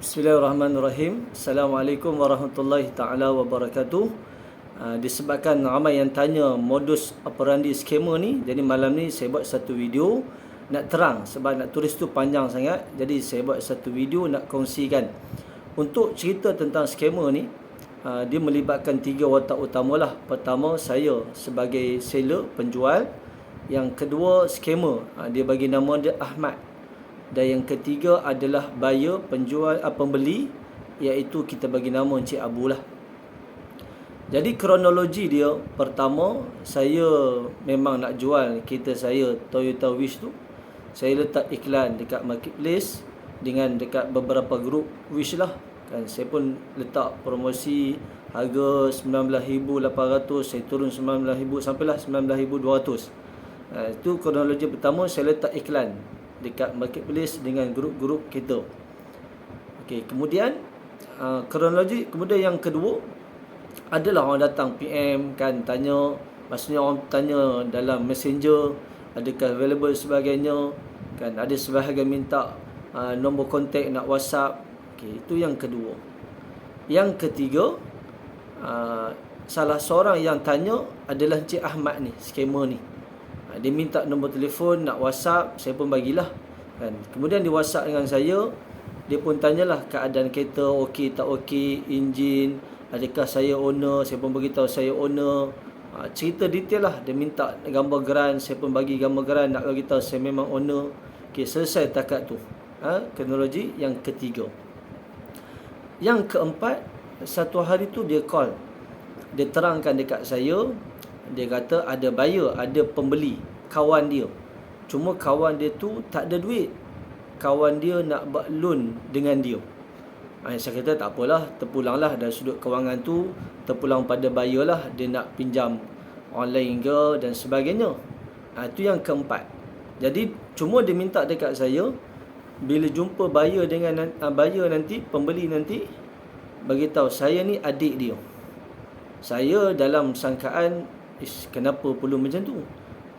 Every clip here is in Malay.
Bismillahirrahmanirrahim. Assalamualaikum warahmatullahi taala wabarakatuh. Uh, disebabkan ramai yang tanya modus operandi skema ni, jadi malam ni saya buat satu video nak terang sebab nak tulis tu panjang sangat. Jadi saya buat satu video nak kongsikan. Untuk cerita tentang skema ni, uh, dia melibatkan tiga watak utama lah. Pertama saya sebagai seller penjual, yang kedua skema, uh, dia bagi nama dia Ahmad dan yang ketiga adalah buyer penjual uh, pembeli iaitu kita bagi nama Encik Abu lah. Jadi kronologi dia pertama saya memang nak jual kereta saya Toyota Wish tu. Saya letak iklan dekat marketplace dengan dekat beberapa grup Wish lah. Kan saya pun letak promosi harga 19800 saya turun 19000 sampailah 19200. Uh, itu kronologi pertama saya letak iklan dekat marketplace dengan grup-grup kita. Okey, kemudian uh, kronologi kemudian yang kedua adalah orang datang PM kan tanya maksudnya orang tanya dalam messenger adakah available sebagainya kan ada sebahagian minta uh, nombor kontak nak WhatsApp. Okey, itu yang kedua. Yang ketiga uh, salah seorang yang tanya adalah Encik Ahmad ni, skema ni. Ha, dia minta nombor telefon nak WhatsApp, saya pun bagilah. Kan. Kemudian dia WhatsApp dengan saya, dia pun tanyalah keadaan kereta okey tak okey, enjin, adakah saya owner, saya pun beritahu saya owner. Ha, cerita detail lah, dia minta gambar geran, saya pun bagi gambar geran nak bagi tahu saya memang owner. Okey, selesai takat tu. Ha, kronologi yang ketiga. Yang keempat, satu hari tu dia call. Dia terangkan dekat saya, dia kata ada buyer, ada pembeli, kawan dia. Cuma kawan dia tu tak ada duit. Kawan dia nak buat loan dengan dia. Ha, saya kata tak apalah, terpulanglah dari sudut kewangan tu, terpulang pada buyer lah, dia nak pinjam online ke dan sebagainya. Ha, itu yang keempat. Jadi cuma dia minta dekat saya, bila jumpa buyer dengan uh, buyer nanti, pembeli nanti, bagi tahu saya ni adik dia. Saya dalam sangkaan Ish, kenapa perlu macam tu?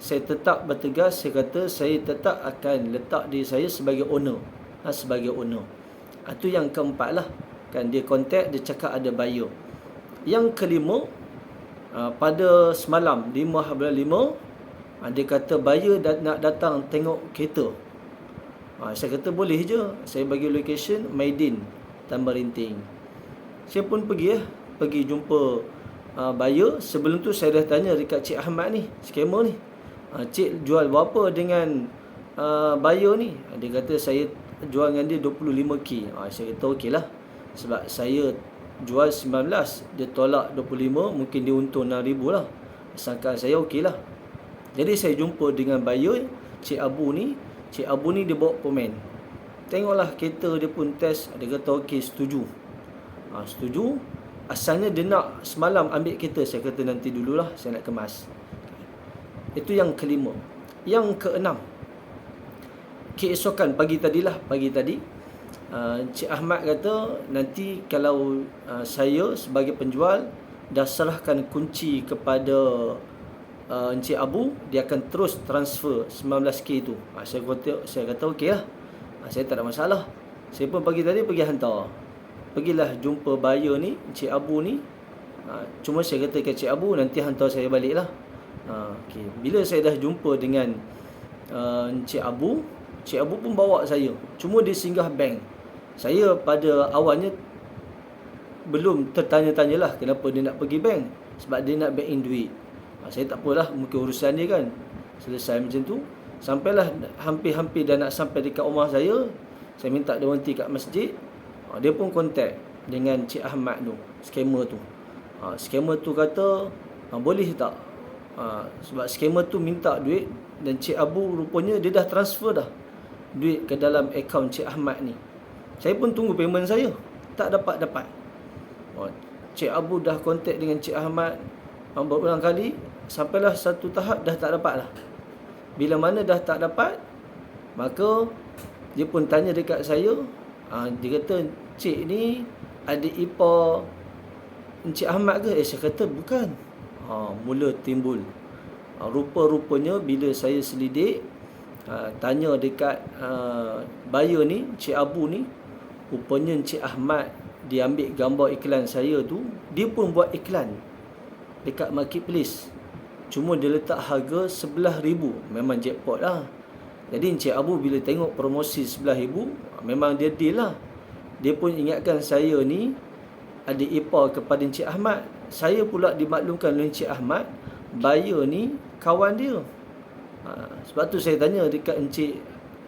Saya tetap bertegas, saya kata saya tetap akan letak diri saya sebagai owner. Ha, sebagai owner. Itu ha, yang keempat lah. Kan, dia kontak, dia cakap ada buyer. Yang kelima, ha, pada semalam, 5 bulan 5, ha, dia kata buyer dat- nak datang tengok kereta. Ha, saya kata boleh je. Saya bagi location, Maidin, Tambah Rinting. Saya pun pergi ya, pergi jumpa uh, buyer sebelum tu saya dah tanya dekat Cik Ahmad ni skema ni. Uh, Cik jual berapa dengan uh, buyer ni? Dia kata saya jual dengan dia 25k uh, saya kata okey lah. Sebab saya jual 19 dia tolak 25 mungkin dia untung 6000 lah. Sangka saya okey lah. Jadi saya jumpa dengan buyer Cik Abu ni. Cik Abu ni dia bawa komen. Tengoklah kereta dia pun test dia kata okey setuju. Uh, setuju asalnya dia nak semalam ambil kereta. Saya kata nanti dululah saya nak kemas. Itu yang kelima. Yang keenam keesokan pagi tadilah pagi tadi uh, Cik Ahmad kata nanti kalau uh, saya sebagai penjual dah serahkan kunci kepada uh, Encik Abu dia akan terus transfer 19k tu uh, saya kata saya kata okeylah uh, saya tak ada masalah. Saya pun pagi tadi pergi hantar pergilah jumpa buyer ni Encik Abu ni. Ha, cuma saya kata ke Encik Abu nanti hantar saya balik lah. Ha, okay. bila saya dah jumpa dengan uh, Encik Abu Encik Abu pun bawa saya. Cuma dia singgah bank. Saya pada awalnya belum tertanya-tanya lah kenapa dia nak pergi bank. Sebab dia nak bank in duit. Ha, saya tak apalah mungkin urusan dia kan. Selesai macam tu. Sampailah hampir-hampir dah nak sampai dekat rumah saya saya minta dia berhenti kat masjid Ha, dia pun kontak dengan Cik Ahmad tu, skamer tu. Ha, skamer tu kata, ha, boleh tak? Ha, sebab skamer tu minta duit dan Cik Abu rupanya dia dah transfer dah duit ke dalam akaun Cik Ahmad ni. Saya pun tunggu payment saya. Tak dapat-dapat. Ha, Cik Abu dah kontak dengan Cik Ahmad ha, berulang kali. Sampailah satu tahap dah tak dapat lah. Bila mana dah tak dapat, maka dia pun tanya dekat saya, ha, dia kata cik ni adik ipar Encik Ahmad ke? Eh saya kata bukan. Ha, mula timbul. Ha, rupa-rupanya bila saya selidik ha, tanya dekat ha, buyer ni, Cik Abu ni, rupanya Encik Ahmad dia ambil gambar iklan saya tu dia pun buat iklan dekat marketplace cuma dia letak harga ribu, memang jackpot lah jadi Encik Abu bila tengok promosi ribu, memang dia deal lah. Dia pun ingatkan saya ni ada ipar kepada Encik Ahmad. Saya pula dimaklumkan oleh Encik Ahmad buyer ni kawan dia. Ha, sebab tu saya tanya dekat Encik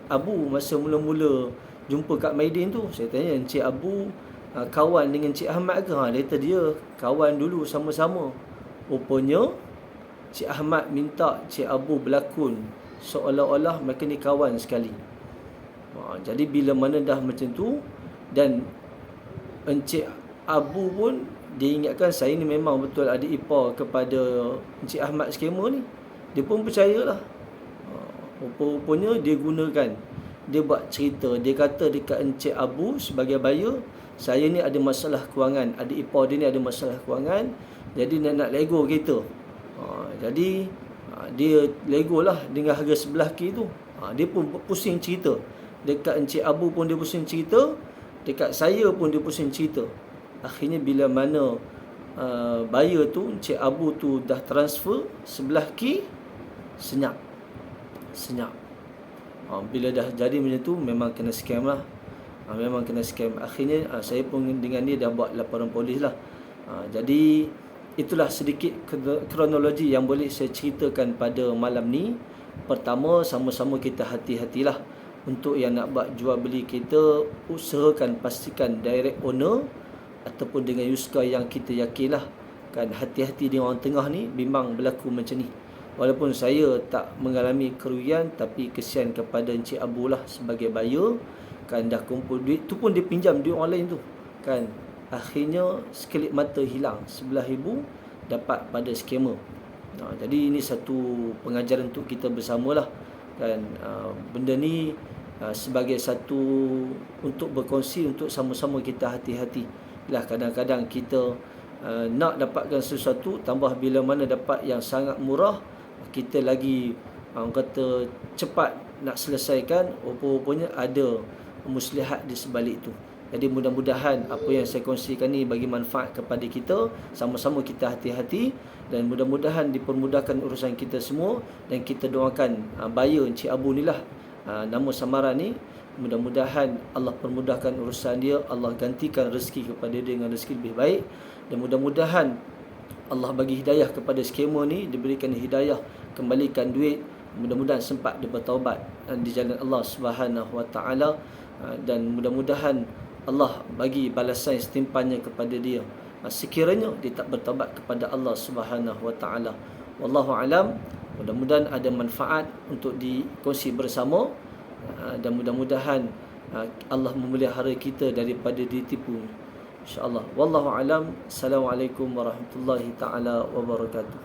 Abu masa mula-mula jumpa kat Maidin tu. Saya tanya Encik Abu uh, kawan dengan Encik Ahmad ke? Ha later dia kawan dulu sama-sama. Rupanya Encik Ahmad minta Encik Abu berlakon seolah-olah mereka ni kawan sekali. Ha, jadi bila mana dah macam tu dan Encik Abu pun dia ingatkan saya ni memang betul ada ipar kepada Encik Ahmad skema ni. Dia pun percayalah ha, rupa-rupanya dia gunakan. Dia buat cerita. Dia kata dekat Encik Abu sebagai buyer saya ni ada masalah kewangan. Ada ipar dia ni ada masalah kewangan. Jadi nak nak lego kereta. Ha, jadi ha, dia lego lah dengan harga sebelah ki tu. Ha, dia pun pusing cerita. Dekat Encik Abu pun dia pusing cerita. Dekat saya pun dia pusing cerita. Akhirnya bila mana uh, buyer tu Encik Abu tu dah transfer sebelah ki senyap. Senyap. Ha, bila dah jadi macam tu memang kena scam lah. Ha, memang kena scam. Akhirnya ha, saya pun dengan dia dah buat laporan polis lah. Ha, jadi itulah sedikit kronologi yang boleh saya ceritakan pada malam ni. Pertama sama-sama kita hati-hatilah untuk yang nak buat jual beli kita usahakan pastikan direct owner ataupun dengan Yuska yang kita yakin lah kan hati-hati dengan orang tengah ni memang berlaku macam ni. Walaupun saya tak mengalami kerugian tapi kesian kepada Encik Abu lah sebagai buyer kan dah kumpul duit tu pun dia pinjam duit lain tu kan akhirnya sekelip mata hilang. Sebelah ibu dapat pada skema. Nah, jadi ini satu pengajaran untuk kita bersama lah kan uh, benda ni uh, sebagai satu untuk berkongsi untuk sama-sama kita hati-hati. Lah kadang-kadang kita uh, nak dapatkan sesuatu tambah bila mana dapat yang sangat murah kita lagi orang kata cepat nak selesaikan rupa-rupanya ada muslihat di sebalik itu jadi mudah-mudahan apa yang saya kongsikan ni bagi manfaat kepada kita. Sama-sama kita hati-hati dan mudah-mudahan dipermudahkan urusan kita semua dan kita doakan uh, buyer Encik Abu ni lah uh, nama samaran ni. Mudah-mudahan Allah permudahkan urusan dia Allah gantikan rezeki kepada dia dengan rezeki lebih baik. Dan mudah-mudahan Allah bagi hidayah kepada skema ni diberikan hidayah kembalikan duit. Mudah-mudahan sempat dia bertaubat di jalan Allah Subhanahu Wa Taala. Dan mudah-mudahan Allah bagi balasan setimpannya kepada dia. Ha, sekiranya dia tak bertaubat kepada Allah Subhanahu Wa Taala. Wallahu alam mudah-mudahan ada manfaat untuk dikongsi bersama. Ha, dan mudah-mudahan Allah memelihara kita daripada ditipu. Insyaallah. Wallahu alam assalamualaikum warahmatullahi taala wabarakatuh